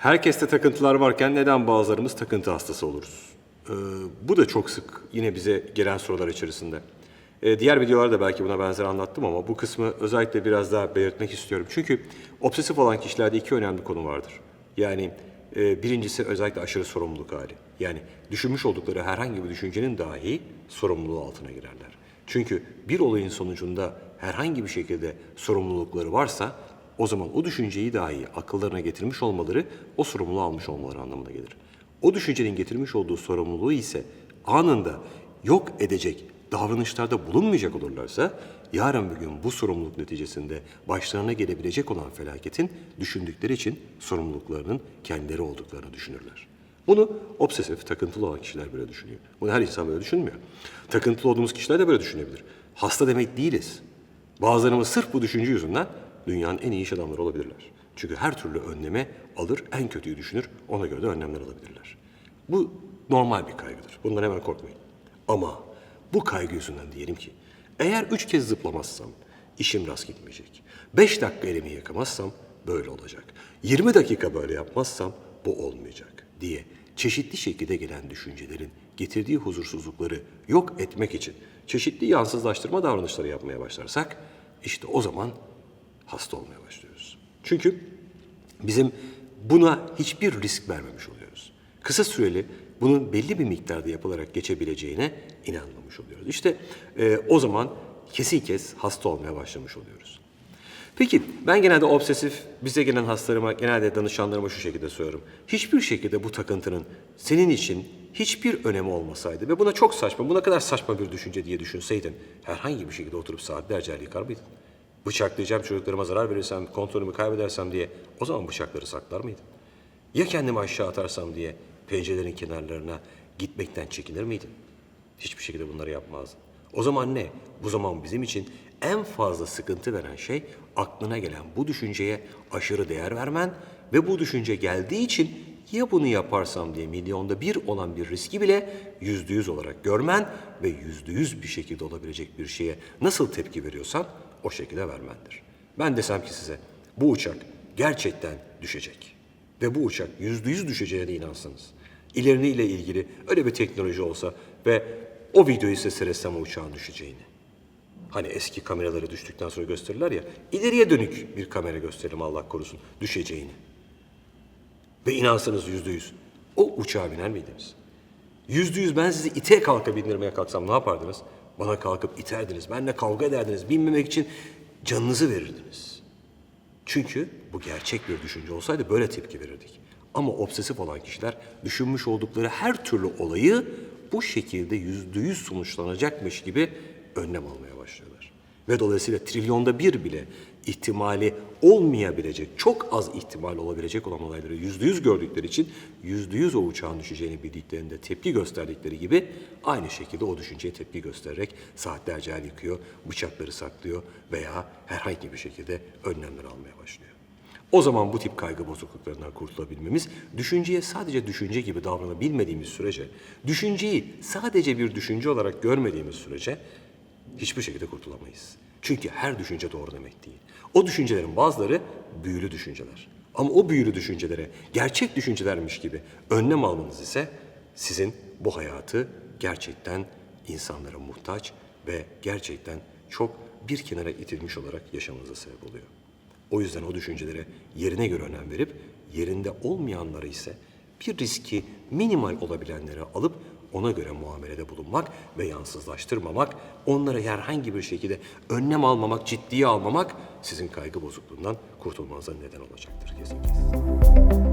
Herkeste takıntılar varken neden bazılarımız takıntı hastası oluruz? Ee, bu da çok sık yine bize gelen sorular içerisinde. Ee, diğer videolarda belki buna benzer anlattım ama bu kısmı özellikle biraz daha belirtmek istiyorum. Çünkü obsesif olan kişilerde iki önemli konu vardır. Yani e, birincisi özellikle aşırı sorumluluk hali. Yani düşünmüş oldukları herhangi bir düşüncenin dahi sorumluluğu altına girerler. Çünkü bir olayın sonucunda herhangi bir şekilde sorumlulukları varsa o zaman o düşünceyi dahi akıllarına getirmiş olmaları o sorumluluğu almış olmaları anlamına gelir. O düşüncenin getirmiş olduğu sorumluluğu ise anında yok edecek davranışlarda bulunmayacak olurlarsa yarın bir gün bu sorumluluk neticesinde başlarına gelebilecek olan felaketin düşündükleri için sorumluluklarının kendileri olduklarını düşünürler. Bunu obsesif, takıntılı olan kişiler böyle düşünüyor. Bunu her insan böyle düşünmüyor. Takıntılı olduğumuz kişiler de böyle düşünebilir. Hasta demek değiliz. Bazılarımız sırf bu düşünce yüzünden dünyanın en iyi iş adamları olabilirler. Çünkü her türlü önleme alır, en kötüyü düşünür, ona göre de önlemler alabilirler. Bu normal bir kaygıdır. Bundan hemen korkmayın. Ama bu kaygı yüzünden diyelim ki, eğer üç kez zıplamazsam işim rast gitmeyecek. Beş dakika elimi yıkamazsam böyle olacak. 20 dakika böyle yapmazsam bu olmayacak diye çeşitli şekilde gelen düşüncelerin getirdiği huzursuzlukları yok etmek için çeşitli yansızlaştırma davranışları yapmaya başlarsak işte o zaman hasta olmaya başlıyoruz. Çünkü bizim buna hiçbir risk vermemiş oluyoruz. Kısa süreli bunun belli bir miktarda yapılarak geçebileceğine inanmamış oluyoruz. İşte e, o zaman kesin kes hasta olmaya başlamış oluyoruz. Peki ben genelde obsesif bize gelen hastalarıma, genelde danışanlarıma şu şekilde soruyorum. Hiçbir şekilde bu takıntının senin için hiçbir önemi olmasaydı ve buna çok saçma, buna kadar saçma bir düşünce diye düşünseydin herhangi bir şekilde oturup saatlerce el yıkar mıydın? Bıçaklayacağım çocuklarıma zarar verirsem, kontrolümü kaybedersem diye o zaman bıçakları saklar mıydın? Ya kendimi aşağı atarsam diye pencerelerin kenarlarına gitmekten çekinir miydin? Hiçbir şekilde bunları yapmazdın. O zaman ne? Bu zaman bizim için en fazla sıkıntı veren şey aklına gelen bu düşünceye aşırı değer vermen ve bu düşünce geldiği için ya bunu yaparsam diye milyonda bir olan bir riski bile yüzde yüz olarak görmen ve yüzde yüz bir şekilde olabilecek bir şeye nasıl tepki veriyorsan o şekilde vermendir. Ben desem ki size bu uçak gerçekten düşecek ve bu uçak yüzde yüz düşeceğine inansınız. İleriniyle ilgili öyle bir teknoloji olsa ve o videoyu size seyretsem uçağın düşeceğini. Hani eski kameraları düştükten sonra gösterirler ya, ileriye dönük bir kamera gösterelim Allah korusun düşeceğini. Ve inansınız yüzde yüz. O uçağa biner miydiniz? Yüzde yüz ben sizi ite kalka bindirmeye kalksam ne yapardınız? Bana kalkıp iterdiniz, benimle kavga ederdiniz, binmemek için canınızı verirdiniz. Çünkü bu gerçek bir düşünce olsaydı böyle tepki verirdik. Ama obsesif olan kişiler düşünmüş oldukları her türlü olayı bu şekilde yüzde yüz sonuçlanacakmış gibi önlem almaya başlıyorlar. Ve dolayısıyla trilyonda bir bile ihtimali olmayabilecek, çok az ihtimal olabilecek olan olayları yüzde yüz gördükleri için yüzde yüz o uçağın düşeceğini bildiklerinde tepki gösterdikleri gibi aynı şekilde o düşünceye tepki göstererek saatlerce el yıkıyor, bıçakları saklıyor veya herhangi bir şekilde önlemler almaya başlıyor. O zaman bu tip kaygı bozukluklarından kurtulabilmemiz, düşünceye sadece düşünce gibi davranabilmediğimiz sürece, düşünceyi sadece bir düşünce olarak görmediğimiz sürece hiçbir şekilde kurtulamayız. Çünkü her düşünce doğru demek değil. O düşüncelerin bazıları büyülü düşünceler. Ama o büyülü düşüncelere gerçek düşüncelermiş gibi önlem almanız ise sizin bu hayatı gerçekten insanlara muhtaç ve gerçekten çok bir kenara itilmiş olarak yaşamanıza sebep oluyor. O yüzden o düşüncelere yerine göre önem verip yerinde olmayanları ise bir riski minimal olabilenleri alıp ona göre muamelede bulunmak ve yansızlaştırmamak, onlara herhangi bir şekilde önlem almamak, ciddiye almamak sizin kaygı bozukluğundan kurtulmanıza neden olacaktır kesinlikle.